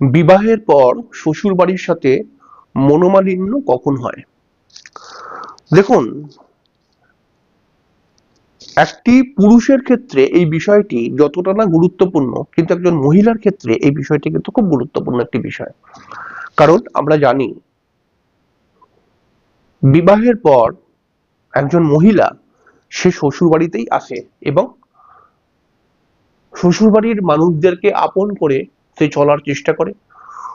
বিবাহের পর শ্বশুর বাড়ির সাথে মনোমালিন্য কখন হয়? দেখুন, একটি পুরুষের ক্ষেত্রে এই বিষয়টি যতটা না গুরুত্বপূর্ণ, কিন্তু একজন মহিলার ক্ষেত্রে এই বিষয়টি কিন্তু খুব গুরুত্বপূর্ণ একটি বিষয়। কারণ আমরা জানি, বিবাহের পর একজন মহিলা সে শ্বশুর বাড়িতেই আসে এবং শ্বশুরবাড়ির মানুষদেরকে আপন করে সে চলার চেষ্টা করে।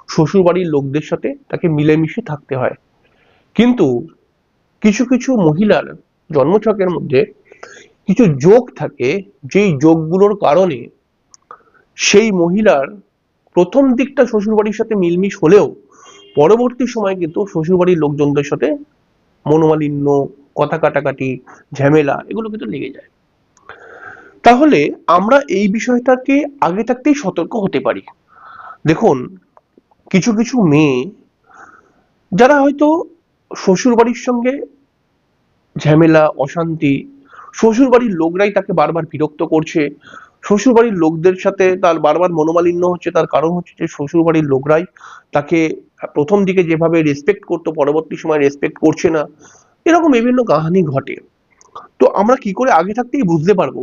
শ্বশুরবাড়ির লোকদের সাথে তাকে মিলেমিশে থাকতে হয়। কিন্তু কিছু কিছু মহিলার জন্মছকের মধ্যে কিছু যোগ থাকে। যেই যোগগুলোর কারণে সেই মহিলার প্রথম দিকটা শ্বশুরবাড়ির সাথে মিলমিশ হলেও পরবর্তী সময় কিন্তু শ্বশুরবাড়ির লোকজনদের সাথে মনোমালিন্য, কথা কাটাকাটি, ঝামেলা এগুলো কিন্তু লেগে যায়। তাহলে আমরা এই বিষয়টাকে আগে থাকতেই সতর্ক হতে পারি। দেখুন, কিছু কিছু মেয়ে যারা হয়তো শ্বশুর বাড়ির সঙ্গে ঝামেলা, অশান্তি শ্বশুর বাড়ির লোকরাই তাকে বারবার বিরক্ত করছে শ্বশুর বাড়ির লোকদের সাথে তার বারবার মনোমালিন্য হচ্ছে, তার কারণ হচ্ছে যে শ্বশুর বাড়ির লোকরাই তাকে প্রথম দিকে যেভাবে রেসপেক্ট করতো, পরবর্তী সময় রেসপেক্ট করছে না, এরকম বিভিন্ন কাহিনী ঘটে। তো আমরা কি করে আগে থাকতেই বুঝতে পারব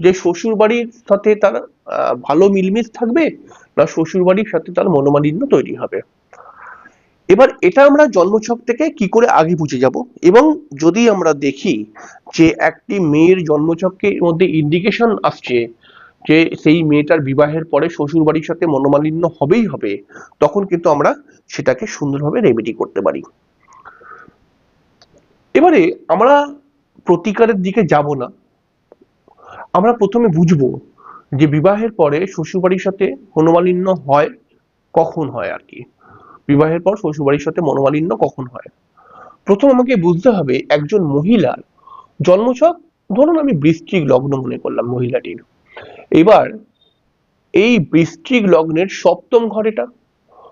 যে শ্বশুর বাড়ির সাথে তার ভালো মিলমিশ থাকবে না শ্বশুর বাড়ির সাথে তার মনোমালিন্য তৈরি হবে। এবার এটা আমরা জন্মছক থেকে কি করে আগে বুঝে যাব? এবং যদি আমরা দেখি যে একটি মেয়ের জন্মছকের মধ্যে ইন্ডিকেশন আসছে যে সেই মেয়েটার বিবাহের পরে শ্বশুর বাড়ির সাথে মনোমালিন্য হবেই হবে, তখন কিন্তু আমরা সেটাকে সুন্দরভাবে রেমেডি করতে পারি। এবারে আমরা প্রতিকারের দিকে যাব না। আমরা প্রথমে বুঝব যে বিবাহের পরে শ্বশুরবাড়ির সাথে মনোমালিন্য হয়, কখন হয় আর কি? বিবাহের পর শ্বশুরবাড়ির সাথে মনোমালিন্য কখন হয়? প্রথম আমাকে বুঝতে হবে একজন মহিলার জন্মছক, ধরুন আমি বৃশ্চিক লগ্ন মনে করলাম মহিলাটির। এবার এই বৃশ্চিক লগ্নের সপ্তম ঘরেটা,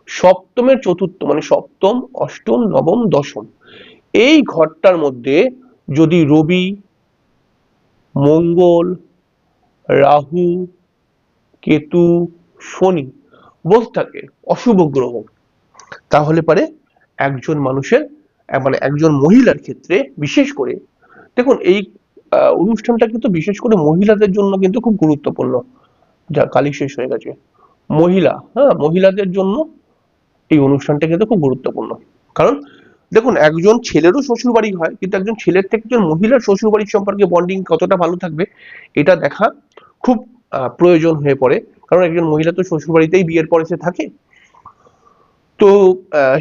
সপ্তমের চতুর্থ মানে সপ্তম, অষ্টম, নবম, দশম, এই ঘরটার মধ্যে যদি রবি মঙ্গল, রাহু, কেতু, শনি বসে থাকে, অশুভ গ্রহ। তাহলে পারে একজন মানুষের মানে একজন মহিলার ক্ষেত্রে বিশেষ করে, দেখুন এই অনুষ্ঠানটা কিন্তু বিশেষ করে মহিলাদের জন্য কিন্তু খুব গুরুত্বপূর্ণ। যা কালি শেষ হয়ে গেছে। মহিলা হ্যাঁ মহিলাদের জন্য এই অনুষ্ঠানটা কিন্তু খুব গুরুত্বপূর্ণ। কারণ দেখুন, একজন ছেলেরও শ্বশুর বাড়ি হয়, কিন্তু একজন ছেলের থেকে একজন মহিলার শ্বশুর বাড়ির সম্পর্কে বন্ডিং কতটা ভালো থাকবে, এটা দেখা খুব প্রয়োজন হয়ে পড়ে। কারণ একজন মহিলা তো শ্বশুর বাড়িতেই বিয়ের পরে সে থাকে। তো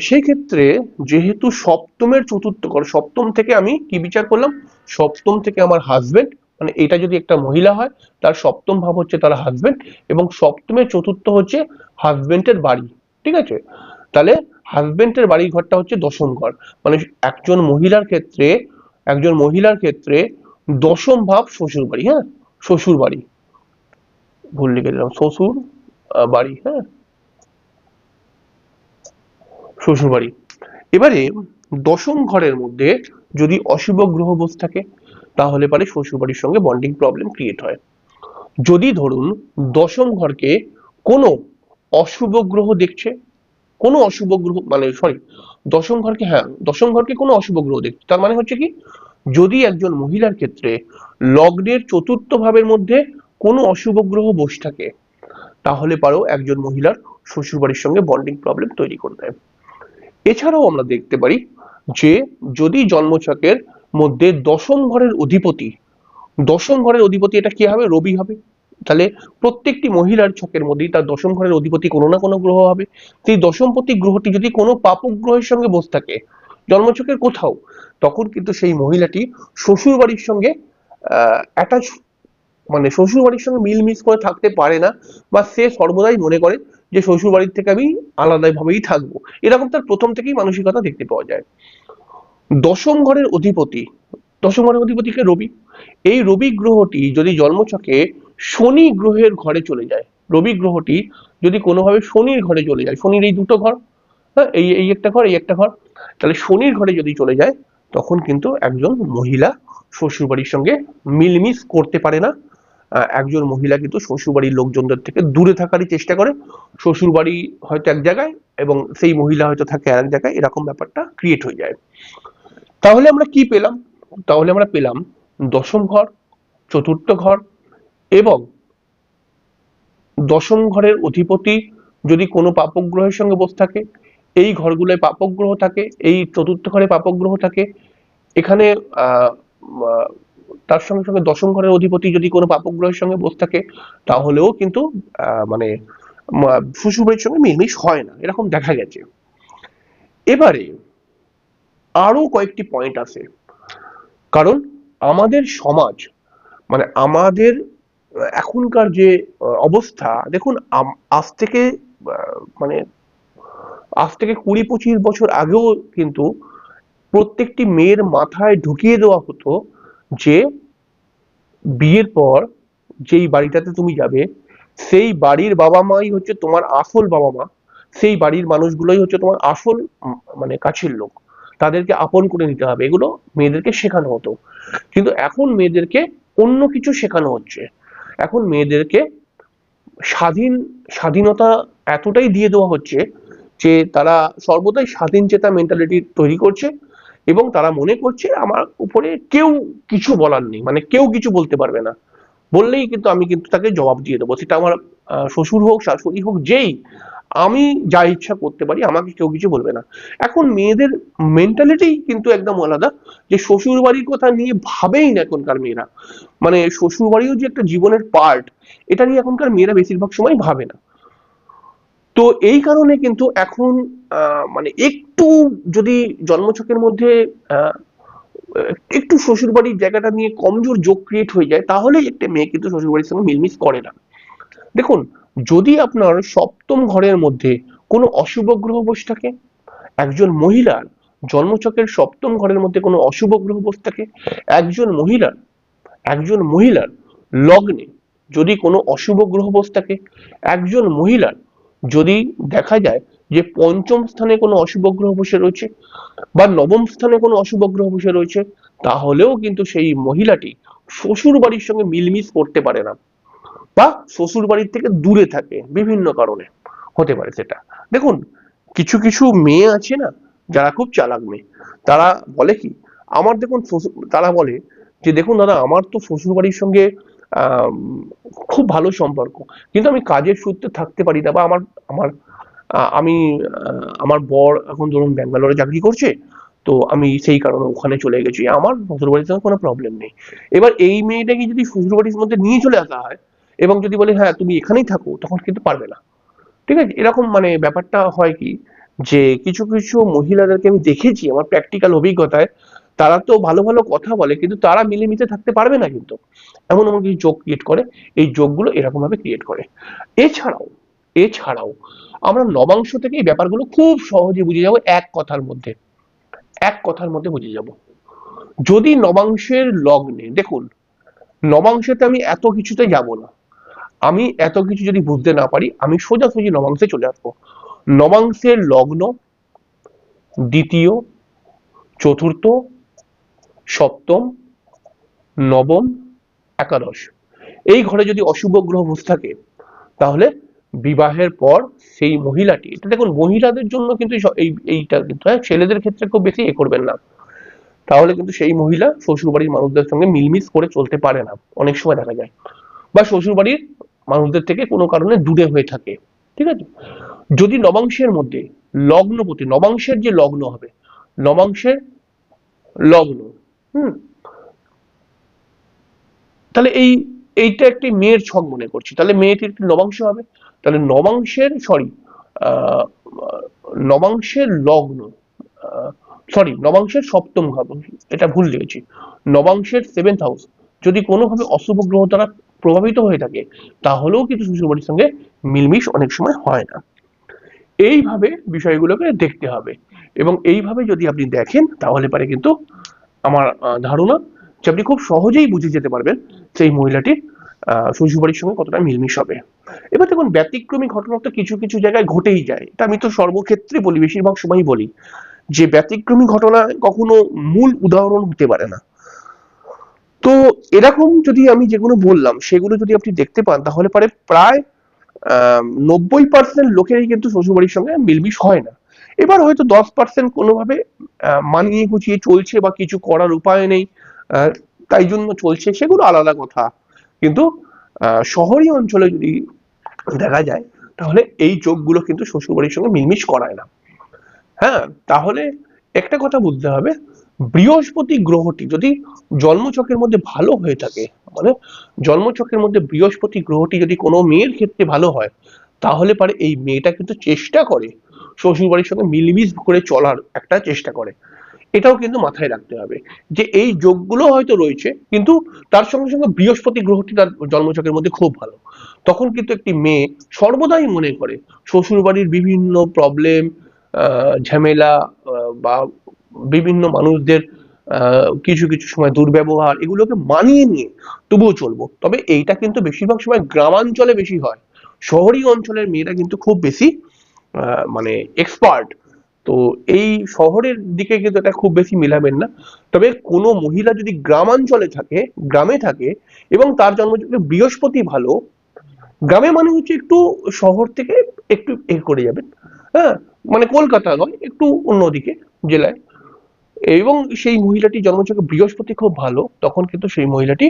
সেই ক্ষেত্রে যেহেতু সপ্তমের চতুর্থ ঘর, সপ্তম থেকে আমি কি বিচার করলাম? সপ্তম থেকে আমার হাজবেন্ড মানে এটা যদি একটা মহিলা হয়, তার সপ্তম ভাব হচ্ছে তার হাজবেন্ড এবং সপ্তমের চতুর্থ হচ্ছে হাজবেন্ডের বাড়ি, ঠিক আছে? তাহলে হাজবেন্ডের বাড়ি ঘরটা হচ্ছে দশম ঘর মানে একজন মহিলার ক্ষেত্রে, একজন মহিলার ক্ষেত্রে দশম ভাব শ্বশুর বাড়ি হ্যাঁ? শ্বশুর বাড়ি ভুল লিখে দিলাম, শ্বশুর বাড়ি হ্যাঁ? শ্বশুর বাড়ি এবারে দশম ঘরের মধ্যে যদি অশুভ গ্রহ বসে থাকে, তাহলে পারে শ্বশুর বাড়ির সঙ্গে বন্ডিং প্রবলেম ক্রিয়েট হয়। যদি ধরুন দশম ঘরকে কোনো অশুভ গ্রহ দেখছে কোনো অশুভ গ্রহ মানে সরি দশম ঘরকে হ্যাঁ দশম ঘরকে কোনো অশুভ গ্রহ দেখছে। তার মানে হচ্ছে কি, যদি একজন মহিলার ক্ষেত্রে লগ্নের চতুর্থ ভাবের মধ্যে কোনো অশুভ গ্রহ বসে থাকে, তাহলে পারো একজন মহিলার শ্বশুরবাড়ির সঙ্গে বন্ডিং প্রবলেম তৈরি করে দেয়। এছাড়াও আমরা দেখতে পারি যে, যদি জন্মছকের মধ্যে দশম ঘরের অধিপতি, দশম ঘরের অধিপতি এটা কি হবে? রবি হবে। তাহলে প্রত্যেকটি মহিলার ছকের মধ্যেই তার দশম ঘরের অধিপতি কোনো না কোনো গ্রহ হবে। সেই দশমপতি গ্রহটি যদি কোনো পাপক গ্রহের সঙ্গে বসে থাকে, জন্মছকের কোথাও, তখন কিন্তু সেই মহিলাটি শ্বশুর বাড়ির সঙ্গে অ্যাটাচ মানে শ্বশুর বাড়ির সঙ্গে মিলমিশ করে থাকতে পারে না বা সে সর্বদাই মনে করে যে শ্বশুর বাড়ির থেকে আমি আলাদাভাবেই থাকব। এরকম তার প্রথম থেকেই মানসিকতা দেখতে পাওয়া যায়। দশম ঘরের অধিপতি, দশম ঘরের অধিপতিকে রবি। এই রবি গ্রহটি যদি জন্মছকে শনি গ্রহের ঘরে চলে যায়। রবি গ্রহটি যদি কোনোভাবে শনির ঘরে চলে যায়, শনির এই দুটো ঘর হ্যাঁ এই এই একটা ঘর, এই একটা ঘর, তাহলে শনির ঘরে যদি চলে যায়, তখন কিন্তু একজন মহিলা শ্বশুরবাড়ির সঙ্গে মিলমিশ করতে পারে না। একজন মহিলা কিন্তু শ্বশুরবাড়ির লোকজনদের থেকে দূরে থাকারই চেষ্টা করে। শ্বশুরবাড়ি হয়তো এক জায়গায় এবং সেই মহিলা হয়তো থাকে আর এক জায়গায়, এরকম ব্যাপারটা ক্রিয়েট হয়ে যায়। তাহলে আমরা কি পেলাম? তাহলে আমরা পেলাম দশম ঘর, চতুর্থ ঘর এবং দশম ঘরের অধিপতি যদি কোনো পাপক গ্রহের সঙ্গে বসে থাকে, এই ঘরগুলোয় পাপক গ্রহ থাকে, এই চতুর্থ ঘরে পাপক গ্রহ থাকে, এখানে তার সঙ্গে সঙ্গে দশম ঘরের অধিপতি যদি কোনো পাপক গ্রহের সঙ্গে বসে থাকে, তাহলেও কিন্তু মানে মা- সঙ্গে মিলমিশ হয় না, এরকম দেখা গেছে। এবারে আরও কয়েকটি পয়েন্ট আছে। কারণ আমাদের সমাজ মানে আমাদের এখনকার যে অবস্থা, দেখুন আজ থেকে মানে আজ থেকে কুড়ি পঁচিশ বছর আগেও কিন্তু প্রত্যেকটি মেয়ের মাথায় ঢুকিয়ে দেওয়া হতো যে, বিয়ের পর যেই বাড়িটাতে তুমি যাবে, সেই বাড়ির বাবা মাই হচ্ছে তোমার আসল বাবা মা, সেই বাড়ির মানুষগুলোই হচ্ছে তোমার আসল মানে কাছের লোক। তাদেরকে আপন করে নিতে হবে। এগুলো মেয়েদেরকে শেখানো হতো। কিন্তু এখন মেয়েদেরকে অন্য কিছু শেখানো হচ্ছে। এখন মেয়েদেরকে স্বাধীন, স্বাধীনতা এতটাই দিয়ে দেওয়া হচ্ছে যে তারা সর্বদাই স্বাধীন চেতা মেন্টালিটি তৈরি করছে এবং তারা মনে করছে আমার উপরে কেউ কিছু বলার নেই মানে কেউ কিছু বলতে পারবে না। বললেই কিন্তু আমি কিন্তু তাকে জবাব দিয়ে দেবো। সেটা আমার শ্বশুর হোক, শাশুড়ি হোক, যেই আমি যা ইচ্ছা করতে পারি, আমাকে কেউ কিছু বলবে না। এখন মেয়েদের মেন্টালিটি কিন্তু একদম আলাদা। যে শ্বশুর বাড়ির কথা নিয়ে ভাবেই না এখনকার মেয়েরা। মানে শ্বশুর বাড়িও যে একটা জীবনের পার্ট এটা নিয়ে এখনকার মেয়েরা বেশিরভাগ সময় ভাবে না। তো এই কারণে কিন্তু এখন মানে একটু যদি জন্মছকের মধ্যে একটু শ্বশুরবাড়ির জায়গাটা নিয়ে কমজোর যোগ ক্রিয়েট হয়ে যায় তাহলে একটা মেয়ে কিন্তু শ্বশুরবাড়ির সঙ্গে মিলমিশ করে না। দেখুন যদি আপনার সপ্তম ঘরের মধ্যে কোনো অশুভ গ্রহ বসে থাকে, একজন মহিলার জন্মছকের সপ্তম ঘরের মধ্যে কোনো অশুভ গ্রহ বসে থাকে, একজন মহিলার একজন মহিলার লগ্নে যদি কোনো অশুভ গ্রহ বসে থাকে, একজন মহিলার যদি দেখা যায় যে পঞ্চম স্থানে কোনো অশুভ গ্রহ বসে রয়েছে বা নবম স্থানে কোনো অশুভ গ্রহ বসে রয়েছে, তাহলেও কিন্তু সেই মহিলাটি শ্বশুর বাড়ির সঙ্গে মিলমিশ করতে পারে না। বা শ্বশুর বাড়ির থেকে দূরে থাকে বিভিন্ন কারণে। হতে পারে সেটা। দেখুন, কিছু কিছু মেয়ে আছে না, যারা খুব চালাক মেয়ে। তারা বলে কি, আমার দেখুন তারা বলে যে, দেখুন দাদা, আমার তো শ্বশুর বাড়ির সঙ্গে খুব ভালো সম্পর্ক। কিন্তু আমি কাজের সূত্রে থাকতে পারি না বা আমার আমার আমি আমার বর এখন ধরুন ব্যাঙ্গালোরে চাকরি করছে, তো আমি সেই কারণে ওখানে চলে গেছি। আমার শ্বশুর বাড়ির সঙ্গে কোনো প্রবলেম নেই। এবার এই মেয়েটাকে যদি শ্বশুর বাড়ির মধ্যে নিয়ে চলে আসা হয় এবং যদি বলে হ্যাঁ তুমি এখানেই থাকো, তখন কিন্তু পারবে না। ঠিক আছে? এরকম মানে ব্যাপারটা হয় কি? যে কিছু কিছু মহিলাদেরকে আমি দেখেছি, আমার প্র্যাকটিক্যাল অভিজ্ঞতায়, তারা তো ভালো ভালো কথা বলে, কিন্তু তারা মিলেমিশে থাকতে পারবে না কিন্তু। এমন এমন কিছু যোগ ক্রিয়েট করে, এই যোগগুলো এরকম ভাবে ক্রিয়েট করে। এছাড়াও এছাড়াও আমরা নবাংশ থেকে এই ব্যাপারগুলো খুব সহজে বুঝে যাব এক কথার মধ্যে। এক কথার মধ্যে বুঝে যাব। যদি নবাংশের লগ্নে, দেখুন, নবাংশেতে আমি এত কিছুতে যাব না। আমি এত কিছু যদি বুঝতে না পারি, আমি সোজাসুজি নবাংশে চলে আসব। নবাংশের লগ্ন, দ্বিতীয়, চতুর্থ, সপ্তম, নবম, একাদশ। এই ঘরে যদি অশুভ গ্রহ বসে থাকে, তাহলে বিবাহের পর সেই মহিলাটি, এটা দেখুন, মহিলাদের জন্য কিন্তু এই এইটা কিন্তু হ্যাঁ ছেলেদের ক্ষেত্রে খুব বেশি এ করবেন না। তাহলে কিন্তু সেই মহিলা শ্বশুরবাড়ির মানুষদের সঙ্গে মিলমিশ করে চলতে পারে না, অনেক সময় দেখা যায়। বা শ্বশুরবাড়ির মানুষদের থেকে কোনো কারণে দূরে হয়ে থাকে, ঠিক আছে? যদি নবাংশের মধ্যে লগ্নপতি, নবাংশের যে লগ্ন হবে, নবাংশের লগ্ন, হুম? তাহলে এই, এইটা একটি মেয়ের ছক মনে করছি। তাহলে মেয়েটির একটি নবাংশ হবে? তাহলে নবাংশের সরি নবাংশের লগ্ন সরি নবাংশের সপ্তম ঘর, এটা ভুল লিখেছি। নবাংশের সেভেন্থ হাউস যদি কোনোভাবে অশুভ গ্রহ দ্বারা প্রভাবিত হয়ে থাকে, তাহলেও কিন্তু শ্বশুরবাড়ির সঙ্গে মিলমিশ অনেক সময় হয় না। এইভাবে বিষয়গুলোকে দেখতে হবে। এবং এইভাবে যদি আপনি দেখেন, তাহলে পারে কিন্তু আমার ধারণা যে আপনি খুব সহজেই বুঝে যেতে পারবেন সেই মহিলাটির শ্বশুরবাড়ির সঙ্গে কতটা মিলমিশ হবে। এবার দেখুন, ব্যতিক্রমী ঘটনা তো কিছু কিছু জায়গায় ঘটেই যায়। এটা আমি তো সর্বক্ষেত্রে বলি, বেশিরভাগ সময়ই বলি যে ব্যতিক্রমী ঘটনা কখনো মূল উদাহরণ হতে পারে না। তো এরকম যদি আমি যেগুলো বললাম, সেগুলো যদি আপনি দেখতে পান, তাহলে পারে প্রায় নব্বই পার্সেন্ট লোকেরই কিন্তু শ্বশুরবাড়ির সঙ্গে মিলমিশ হয় না। এবার হয়তো দশ পার্সেন্ট কোনোভাবে মানিয়ে গুছিয়ে চলছে বা কিছু করার উপায় নেই তাই জন্য চলছে, সেগুলো আলাদা কথা। কিন্তু শহরী অঞ্চলে যদি দেখা যায়, তাহলে এই যোগগুলো কিন্তু শ্বশুরবাড়ির সঙ্গে মিলমিশ করায় না। হ্যাঁ তাহলে একটা কথা বুঝতে হবে বৃহস্পতি গ্রহটি যদি জন্মচক্রের মধ্যে ভালো হয়ে থাকে মানে জন্মচক্রের মধ্যে বৃহস্পতি গ্রহটি যদি কোনো মেয়ের ক্ষেত্রে ভালো হয়, তাহলে পারে এই মেয়েটা কিন্তু চেষ্টা করে, শ্বশুরবাড়ির সঙ্গে মিলমিশ করে চলার একটা চেষ্টা করে। এটাও কিন্তু মাথায় রাখতে হবে যে এই যোগগুলো হয়তো রয়েছে, কিন্তু তার সঙ্গে সঙ্গে বৃহস্পতি গ্রহটি তার জন্মচক্রের মধ্যে খুব ভালো। তখন কিন্তু একটি মেয়ে সর্বদাই মনে করে, শ্বশুরবাড়ির বিভিন্ন প্রবলেম ঝামেলা বা বিভিন্ন মানুষদের কিছু কিছু সময় দুর্ব্যবহার এগুলোকে মানিয়ে নিয়ে তবুও চলবো। তবে এইটা কিন্তু বেশিরভাগ সময় গ্রামাঞ্চলে বেশি হয়। শহরী অঞ্চলের মেয়েরা কিন্তু খুব বেশি মানে এক্সপার্ট তো এই শহরের দিকে কিন্তু এটা খুব বেশি মিলাবেন না। তবে কোনো মহিলা যদি গ্রামাঞ্চলে থাকে, গ্রামে থাকে এবং তার জন্মচক্রে বৃহস্পতি ভালো, গ্রামে মানে হচ্ছে একটু শহর থেকে একটু এ করে যাবেন। হ্যাঁ মানে কলকাতা নয়, একটু অন্যদিকে, জেলায়। এবং সেই মহিলাটি জন্মচক্রে বৃহস্পতি খুব ভালো, তখন কিন্তু সেই মহিলাটি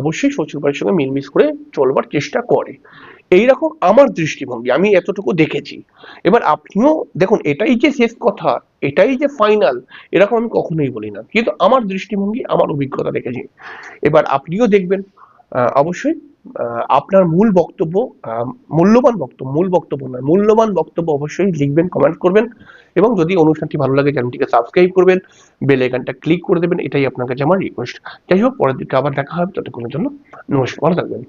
অবশ্যই শ্বশুরবাড়ির সঙ্গে মিলমিশ করে চলবার চেষ্টা করে। এইরকম আমার দৃষ্টিভঙ্গি, আমি এতটুকু দেখেছি। এবার আপনিও দেখুন, এটাই যে শেষ কথা, এটাই যে ফাইনাল এরকম আমি কখনোই বলি না। কিন্তু আমার দৃষ্টিভঙ্গি, আমার অভিজ্ঞতা দেখেছি। এবার আপনিও দেখবেন অবশ্যই আপনার মূল বক্তব্য মূল্যবান বক্তব্য, মূল বক্তব্য নয়, মূল্যবান বক্তব্য অবশ্যই লিখবেন কমেন্ট করবেন। এবং যদি অনুষ্ঠানটি ভালো লাগে, চ্যানেলটিকে সাবস্ক্রাইব করবেন, বেল আইকনটা ক্লিক করে দেবেন, এটাই আপনার কাছে আমার রিকোয়েস্ট যাই হোক, পরের দিকে আবার দেখা হবে, ততক্ষণের জন্য নমস্কার, ভালো থাকবেন।